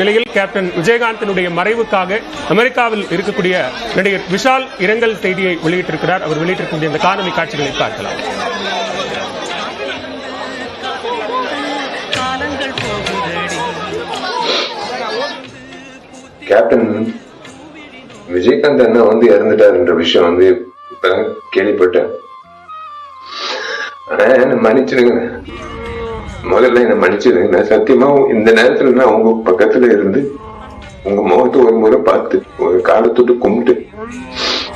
நிலையில் கேப்டன் விஜயகாந்தினுடைய மறைவுக்காக அமெரிக்காவில் இருக்கக்கூடிய நடிகர் விஷால் இரங்கல் செய்தியை வெளியிட்டிருக்கிறார். அவர் வெளியிட்டிருக்கக்கூடிய இந்த காணொலி காட்சிகளை பார்க்கலாம். கேப்டன் விஜயகாந்த் அண்ணா வந்து இறந்துட்டாருன்ற விஷயம் வந்து இப்பதான் கேள்விப்பட்டேன். ஆனா என்ன முதல்ல என்ன மன்னிச்சிடுங்க நான் சத்தியமா இந்த நேரத்துல நான் உங்க பக்கத்துல இருந்து உங்க முகத்தை ஒரு முறை பார்த்து ஒரு காலத்துட்டு கும்பிட்டு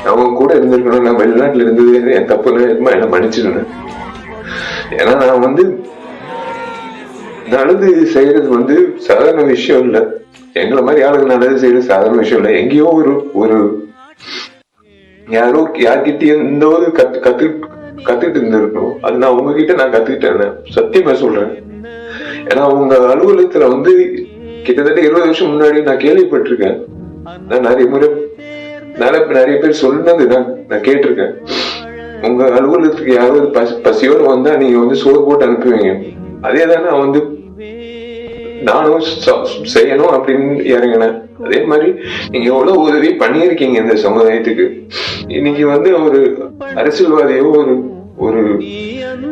அவங்க கூட இருந்திருக்கணும். நான் வெளிநாட்டுல இருந்தது என் தப்பு இருக்குமா என்ன மன்னிச்சிருந்தேன் ஏன்னா நான் வந்து நல்லது செய்யறது வந்து சாதாரண விஷயம் இல்ல. எங்களை மாதிரி ஆளுங்க நல்லது செய்யறது சாதாரண விஷயம் இல்ல. எங்கேயோ ஒரு ஒரு யாரோ யார்கிட்டயும் இந்த ஒரு கத்து கத்து கத்துக்கிட்டு இருந்திருக்கணும் அது நான் உங்ககிட்ட நான் கத்துக்கிட்டேன். சத்தியமா சொல்றேன். ஏன்னா உங்க அலுவலகத்துல வந்து கிட்டத்தட்ட இருபது வருஷம் முன்னாடி நான் கேள்விப்பட்டிருக்கேன். நான் நிறைய முறை நிறைய நிறைய பேர் சொன்னது நான் நான் கேட்டிருக்கேன். உங்க அலுவலகத்துக்கு யாராவது பசி பசியோட வந்தா நீங்க வந்து சோறு போட்டு அனுப்புவீங்க. அதே தான் நான் வந்து நானும் செய்யணும் அப்படின்னு இறங்கினேன். அதே மாதிரி நீங்க எவ்வளவு உதவி பண்ணியிருக்கீங்க இந்த சமுதாயத்துக்கு. இன்னைக்கு வந்து ஒரு அரசியல்வாதியோ ஒரு ஒரு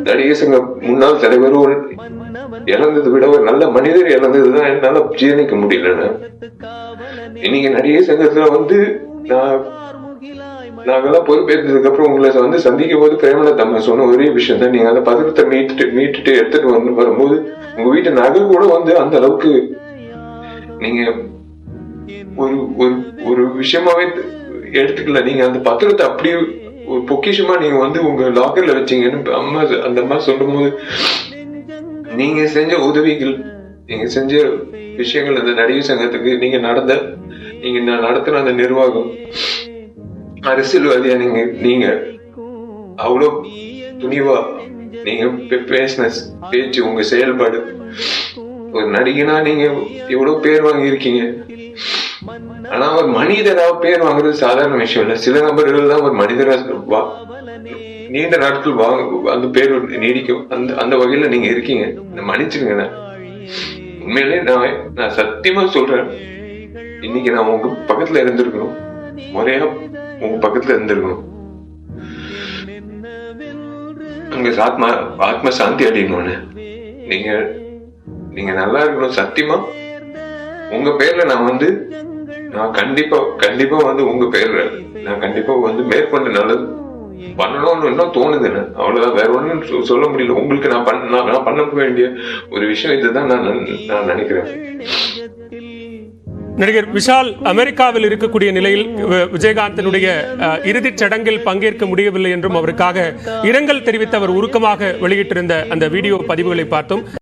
நடிகர் சங்க முன்னாள் ஒரு இழந்ததை விட ஒரு நல்ல மனிதர் இழந்ததுதான் என்னால ஜீரணிக்க முடியலன்னு. நீங்க நடிகர் சங்கத்துல வந்து நான் நாங்கெல்லாம் பொறுப்பேற்றதுக்கு அப்புறம் உங்களை வந்து சந்திக்கும் போது பிரேமலதா அம்மா சொன்ன ஒரே விஷயம் தான் நீங்க அந்த பத்திரத்தை மீட்டுட்டு மீட்டுட்டு எடுத்துட்டு வந்து வரும்போது உங்க வீட்டு நகை கூட வந்து அந்த அளவுக்கு நீங்க ஒரு ஒரு ஒரு விஷயமாவே எடுத்துக்கல. நீங்க அந்த பத்திரத்தை அப்படியே ஒரு பொக்கிஷமா நீங்க வந்து உங்க லாக்கர்ல வச்சீங்கன்னு அம்மா அந்த அம்மா சொல்லும்போது நீங்க செஞ்ச உதவிகள் நீங்க செஞ்ச விஷயங்கள் அந்த நடிகர் சங்கத்துக்கு நீங்க நடந்த நீங்க நடத்தின அந்த நிர்வாகம் அரசியல்வாதியா நீங்க நீங்க அவ்வளோ துணிவா நீங்க பேசின பேச்சு உங்க செயல்பாடு. ஒரு நடிகனா நீங்க எவ்வளவு பேர் வாங்கியிருக்கீங்க. ஆனா ஒரு மனிதரா பேர் வாங்குறது சாதாரண விஷயம் இல்ல. சில நபர்கள் தான் ஒரு மனிதரா நீண்ட நாட்கள் வாங்க அந்த பேர் நீடிக்கும். அந்த அந்த வகையில நீங்க இருக்கீங்க. மன்னிச்சிருங்க. உண்மையிலே நான் நான் சத்தியமா சொல்றேன். இன்னைக்கு நான் உங்க பக்கத்துல இருந்திருக்கணும். முறையா உங்க பக்கத்துல இருந்திருக்கணும். உங்க ஆத்மா ஆத்ம சாந்தி அடையணும்னு. நீங்க நீங்க நல்லா இருக்கணும். சத்தியமா உங்க பேர்ல நான் வந்து நான் கண்டிப்பா கண்டிப்பா வந்து உங்க பேர்ல நான் கண்டிப்பா வந்து மேற்கொண்டு நல்லது பண்ணணும்னு இன்னும் தோணுது எனக்கு. அவ்வளவுதான். வேற சொ- சொல்ல முடியல. உங்களுக்கு நான் பண்ண நான் பண்ண வேண்டிய ஒரு விஷயம் இதுதான் நான் நன்- நான் நினைக்கிறேன். நடிகர் விஷால் அமெரிக்காவில் இருக்கக்கூடிய நிலையில் விஜயகாந்தினுடைய இறுதிச் சடங்கில் பங்கேற்க முடியவில்லை என்றும் அவருக்காக இரங்கல் தெரிவித்து அவர் உருக்கமாக வெளியிட்டிருந்த அந்த வீடியோ பதிவுகளை பார்த்தோம்.